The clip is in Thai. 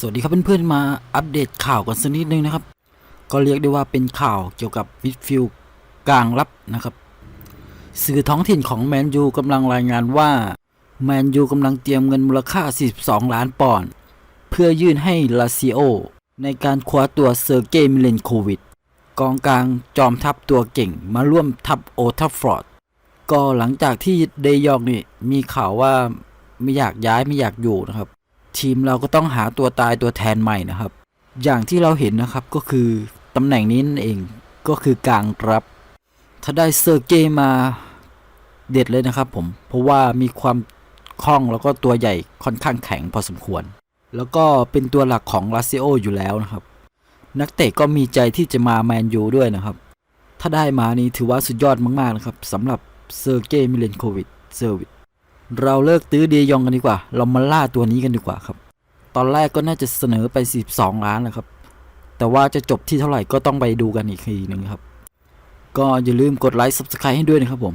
สวัสดีครับเพื่อนๆมาอัปเดตข่าวกันสักนิดนึงนะครับ ก็เรียกได้ว่าเป็นข่าวเกี่ยวกับมิดฟิลด์กลางรับนะครับ สื่อท้องถิ่นของแมนยูกำลังรายงานว่าแมนยูกำลังเตรียมเงินมูลค่า 42 ล้านปอนด์เพื่อยื่นให้ลาซิโอ ในการคว้าตัวเซอร์เกย์มิเลนโควิด กองกลางจอมทัพตัวเก่งมาร่วมทัพโอทัฟฟอร์ดก็หลังจากที่เดยองนี่มีข่าวว่าไม่อยากย้ายไม่อยากอยู่นะครับ ทีมเราก็ต้องหาตัวตายตัวแทนใหม่นะครับ อย่างที่เราเห็นนะครับก็คือตำแหน่งนี้นั่นเองก็คือกลางรับ ถ้าได้เซอร์เกย์มาเด็ดเลยนะครับผม เพราะว่ามีความคล่องแล้วก็ตัวใหญ่ค่อนข้างแข็งพอสมควร แล้วก็เป็นตัวหลักของลาซิโออยู่แล้วนะครับ นักเตะก็มีใจที่จะมาแมนยูด้วยนะครับ ถ้าได้มานี่ถือว่าสุดยอดมากๆนะครับสำหรับเซอร์เกย์มิเลนโควิดเซอร์วิท เราเลิกตื้อเดยองกันดีกว่า เรามาล่าตัวนี้กันดีกว่าครับ ตอนแรกก็น่าจะเสนอไป 12 ล้านนะครับ แต่ว่าจะจบที่เท่าไหร่ก็ต้องไปดูกันอีกทีหนึ่งครับ ก็อย่าลืมกดไลค์ Subscribe ให้ด้วยนะครับผม